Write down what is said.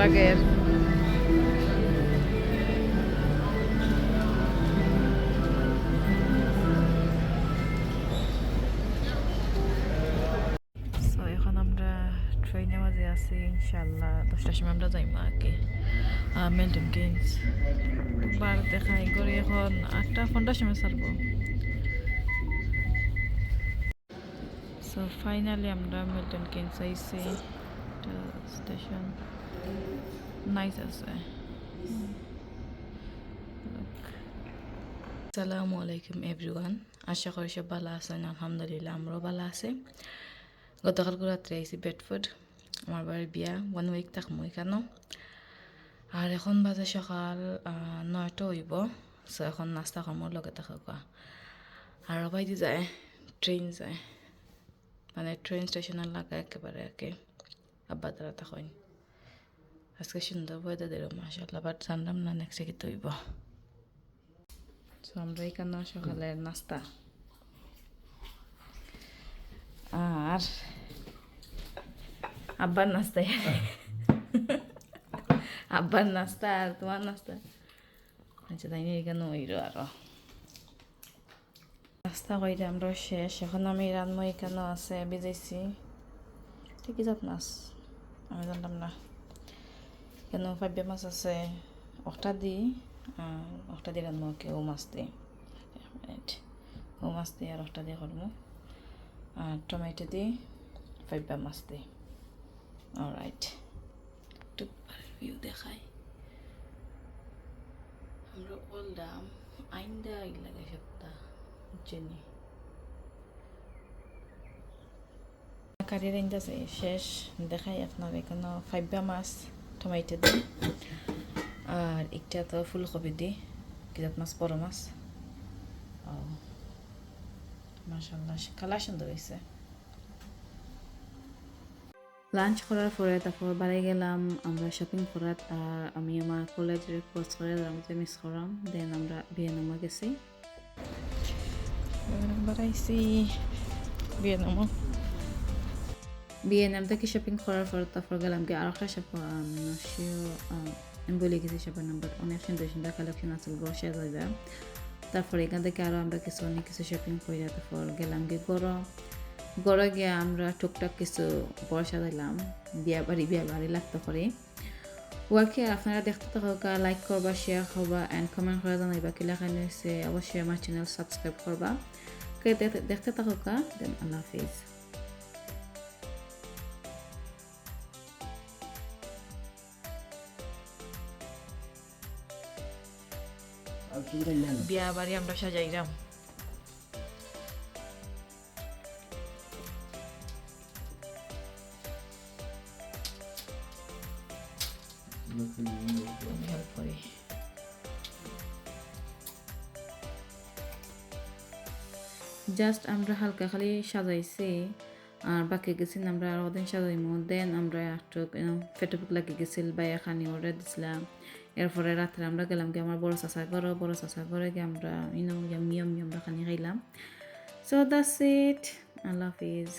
লাগে সো এখন আমরা ট্রেনে মাঝে আছি ইনশাল্লাহ দশটার সময় আমরা দেখাই এখন সময় সো ফাইনালি আমরা Milton Keynes IC station nice আছে আসসালামু আলাইকুম এভরিওয়ান আশা করি সব ভালো আছেন আলহামদুলিল্লাহ আমরাও ভালো আছে গতকাল রাত্রে আইসি বেডফোর্ড আমার বাড়ির বিয়া ওয়ান উইক থাকবো এখানেও আর এখন বাজে সকাল নয়টা হইব সো এখন নাস্তা খামোর লগে থাকা আর বাইদি যায় ট্রেন যায় মানে ট্রেন স্টেশনের লাগা একেবারে আর কি আব্বা তারা তখন আজকে সুন্দর ওয়েদার দিল মাসাল্লাহ বাট জানলাম না নেক্সট কি তৈব তো আমরা এখানে সকালের নাস্তা আর আব্বার নাস্তা আব্বার নাস্তা আর তোমার নাস্তা আচ্ছা তাই এখানে ওইরো আরও নাস্তা কইরা আমরা শেষ এখন আমি রান্না এখানে আছে ভিজাইছি ঠিকই যাত মাছ আমি জানতাম না কেন ফাইবে মাছ আছে অষ্টা দি অষ্টা দি রান্না ও মাছ দিই ও মাছ দিই আর অষ্টা দিয়ে করব আর টমেটো দিই ফাইবা মাছ দিই অলরাইট একটু ভিউ দেখাই আমরা ওল্ডাম আইন্দা লাগে সপ্তাহ জেনি কারি রেঞ্জাছে শেষ দেখাই আপনার এখানে ফাইবা মাছ টমেটো দিই আর একটা তো ফুলকপি দিই কিজাত মাছ বড় মাছ। ও মাসাল্লাহ কালা সুন্দর হয়েছে। লাঞ্চ করার পরে তারপর বাড়ি গেলাম আমরা শপিং করার আর আমি আমার কলেজের কোর্স করে যে মিস করাম। দেন আমরা ভিয়েনামা গেছি। বাড়াইছি ভিয়েনামা বিএনএম থেকে শপিং করার পর তারপর গেলাম কি আর একটা শপ আমি বলে গেছি শপের নাম্বার অনেক সুন্দর সুন্দর কালেকশন আছে গ্রসে যাবে তারপর এখান থেকে আরও আমরা কিছু, অনেক কিছু শপিং করে, তারপর গেলাম কি গরম গড়ে গিয়ে আমরা টুকটাক কিছু পয়সা দিলাম, বিয়া বাড়ি বিয়া বাড়ি লাগতে পারে। ওয়াকে আপনারা দেখতে থাকা লাইক করবা শেয়ার করবা অ্যান্ড কমেন্ট করে জানাইবা কিলা হয়েছে অবশ্যই আমার চ্যানেল সাবস্ক্রাইব করবা। দেখতে- থাকা আল্লাহ হাফিজ। বিয়া বাড়ি আমরা সাজাইলাম জাস্ট আমরা হালকা খালি সাজাইছি আর বাকি গেছিল আমরা আর ওদিন সাজাইমু। দেন আমরা একটু ফেটুপুক লাগে গেছিল বাইয়া খানি অর্ডার দিছিলাম। এরপরে রাত্রে আমরা গেলাম কি আমার বড় চাষা ঘর, বড় চাষা ঘরে গিয়ে আমরা ইনো মিয়ম মিয়ম আমরা খানি খাইলাম। সো দ্যাটস ইট আল্লাহ হাফিজ।